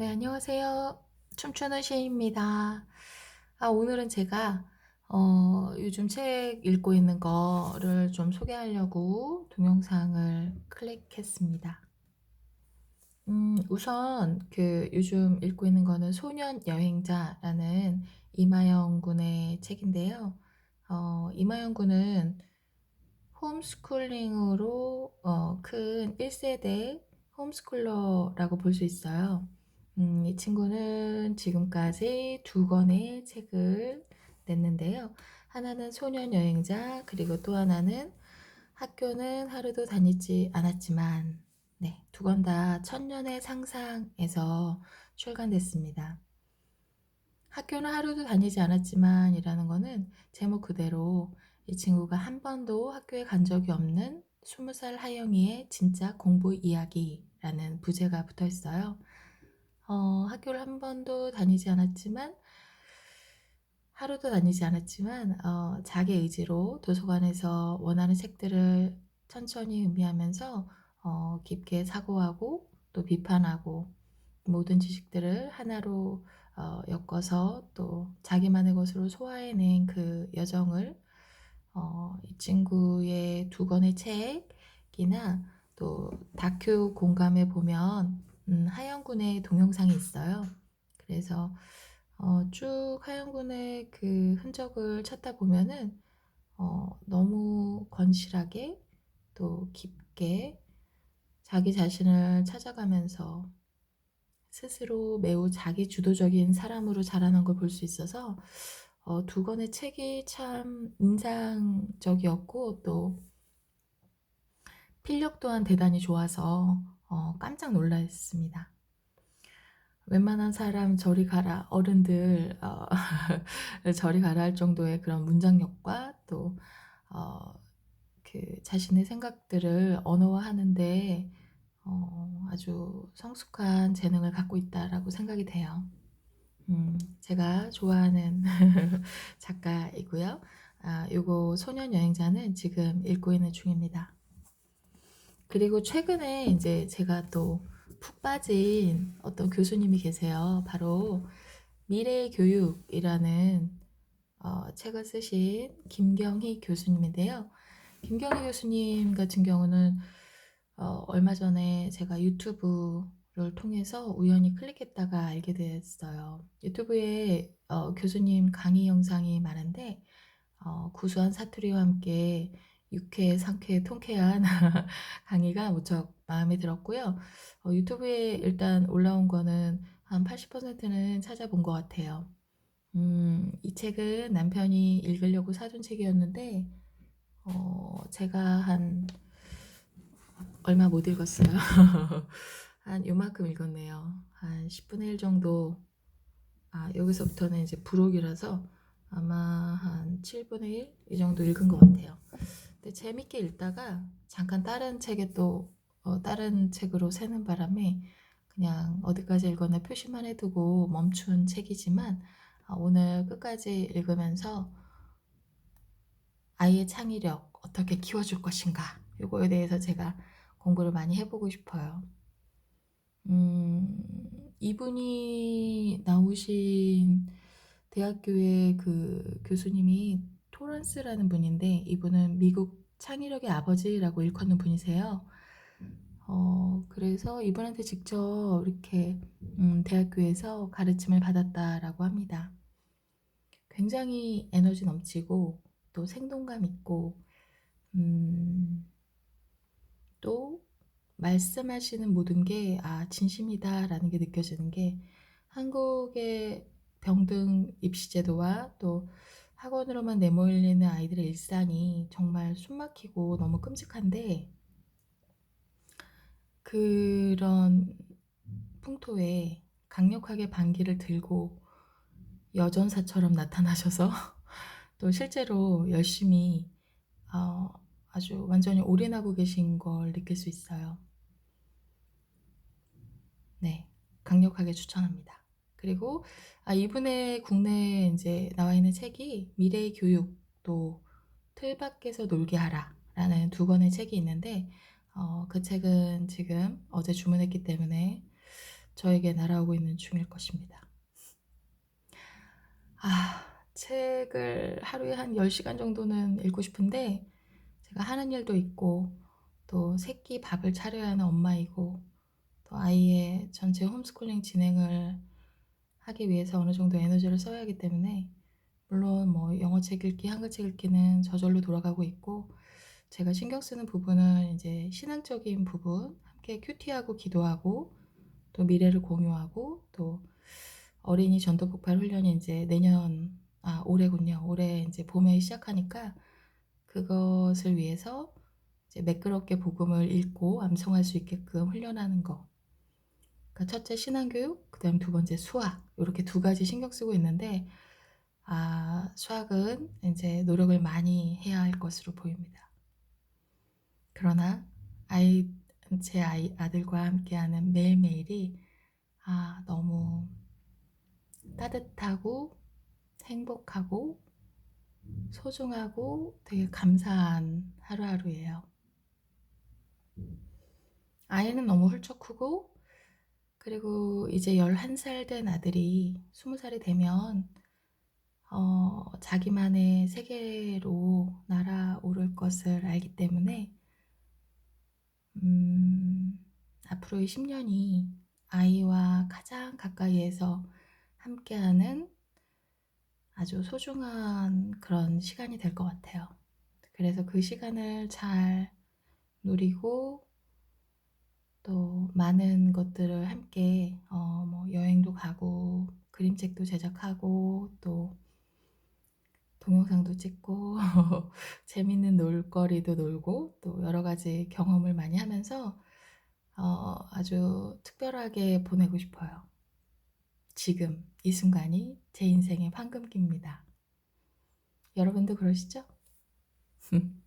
네, 안녕하세요. 춤추는 시인입니다. 아, 오늘은 제가 어, 요즘 책 읽고 있는 거를 좀 소개하려고 동영상을 클릭했습니다. 음, 우선 그 요즘 읽고 있는 거는 소년 여행자라는 이마영 군의 책인데요. 어, 이마영 군은 홈스쿨링으로 어, 큰 1세대 홈스쿨러라고 볼 수 있어요. 음, 이 친구는 지금까지 두 권의 책을 냈는데요. 하나는 소년 여행자, 그리고 또 하나는 학교는 하루도 다니지 않았지만, 네, 두 권 다 천년의 상상에서 출간됐습니다. 학교는 하루도 다니지 않았지만 이라는 거는 제목 그대로 이 친구가 한 번도 학교에 간 적이 없는 20살 하영이의 진짜 공부 이야기라는 부제가 붙어 있어요. 어, 학교를 한 번도 다니지 않았지만 하루도 다니지 않았지만 어, 자기 의지로 도서관에서 원하는 책들을 천천히 음미하면서 어, 깊게 사고하고 또 비판하고 모든 지식들을 하나로 어, 엮어서 또 자기만의 것으로 소화해낸 그 여정을 어, 이 친구의 두 권의 책이나 또 다큐 공감에 보면 음, 하영군의 동영상이 있어요. 그래서 어, 쭉 하영군의 그 흔적을 찾다 보면은 어, 너무 건실하게 또 깊게 자기 자신을 찾아가면서 스스로 매우 자기 주도적인 사람으로 자라는 걸 볼 수 있어서 어, 두 권의 책이 참 인상적이었고 또 필력 또한 대단히 좋아서 어, 깜짝 놀랐습니다. 웬만한 사람 저리 가라 어른들 어, 저리 가라 할 정도의 그런 문장력과 또 어, 그 자신의 생각들을 언어화하는데 어, 아주 성숙한 재능을 갖고 있다라고 생각이 돼요. 음, 제가 좋아하는 작가이고요. 아, 요거 소년 여행자는 지금 읽고 있는 중입니다. 그리고 최근에 이제 제가 또 푹 빠진 어떤 교수님이 계세요. 바로 미래의 교육이라는 어, 책을 쓰신 김경희 교수님인데요. 김경희 교수님 같은 경우는 어, 얼마 전에 제가 유튜브를 통해서 우연히 클릭했다가 알게 됐어요. 유튜브에 어, 교수님 강의 영상이 많은데 어, 구수한 사투리와 함께 유쾌, 상쾌, 통쾌한 강의가 무척 마음에 들었고요. 어, 유튜브에 일단 올라온 거는 한 80%는 찾아본 것 같아요. 음, 이 책은 남편이 읽으려고 사준 책이었는데, 어, 제가 한, 얼마 못 읽었어요. 한 요만큼 읽었네요. 한 10분의 1 정도, 아, 여기서부터는 이제 부록이라서 아마 한 7분의 1? 이 정도 읽은 것 같아요. 근데 재밌게 읽다가 잠깐 다른 책에 또 어, 다른 책으로 새는 바람에 그냥 어디까지 읽었나 표시만 해두고 멈춘 책이지만 아, 오늘 끝까지 읽으면서 아이의 창의력 어떻게 키워줄 것인가 이거에 대해서 제가 공부를 많이 해보고 싶어요. 음, 이분이 나오신 대학교의 그 교수님이 토런스라는 분인데 이분은 미국 창의력의 아버지라고 일컫는 분이세요. 어, 그래서 이분한테 직접 이렇게 음, 대학교에서 가르침을 받았다라고 합니다. 굉장히 에너지 넘치고 또 생동감 있고 음, 또 말씀하시는 모든 게 아, 진심이다라는 게 느껴지는 게 한국의 병등 입시제도와 또 학원으로만 내몰리는 아이들의 일상이 정말 숨막히고 너무 끔찍한데 그런 풍토에 강력하게 반기를 들고 여전사처럼 나타나셔서 또 실제로 열심히 어, 아주 완전히 올인하고 계신 걸 느낄 수 있어요. 네, 강력하게 추천합니다. 그리고 아, 이분의 국내에 이제 나와 있는 책이 미래의 교육 또 틀밖에서 놀게 하라라는 두 권의 책이 있는데 어, 그 책은 지금 어제 주문했기 때문에 저에게 날아오고 있는 중일 것입니다. 아, 책을 하루에 한 10시간 정도는 읽고 싶은데 제가 하는 일도 있고 또 새끼 밥을 차려야 하는 엄마이고 또 아이의 전체 홈스쿨링 진행을 하기 위해서 어느 정도 에너지를 써야 하기 때문에 물론 뭐 영어 책 읽기, 한글 책 읽기는 저절로 돌아가고 있고 제가 신경 쓰는 부분은 이제 신앙적인 부분, 함께 큐티하고 기도하고 또 미래를 공유하고 또 어린이 전도 폭발 훈련이 이제 내년 아 올해군요. 올해 이제 봄에 시작하니까 그것을 위해서 이제 매끄럽게 복음을 읽고 암송할 수 있게끔 훈련하는 거. 그러니까 첫째 신앙교육, 그다음 두 번째 수학 이렇게 두 가지 신경 쓰고 있는데 아 수학은 이제 노력을 많이 해야 할 것으로 보입니다. 그러나 아이 제 아이 아들과 함께하는 매일매일이 아 너무 따뜻하고 행복하고 소중하고 되게 감사한 하루하루예요. 아이는 너무 훌쩍 크고 그리고 이제 11살 된 아들이 20살이 되면 어, 자기만의 세계로 날아오를 것을 알기 때문에 음, 앞으로의 10년이 아이와 가장 가까이에서 함께하는 아주 소중한 그런 시간이 될 것 같아요. 그래서 그 시간을 잘 누리고 또 많은 것들을 함께 어, 뭐 여행도 가고 그림책도 제작하고 또 동영상도 찍고 재밌는 놀거리도 놀고 또 여러 가지 경험을 많이 하면서 어, 아주 특별하게 보내고 싶어요. 지금 이 순간이 제 인생의 황금기입니다. 여러분도 그러시죠?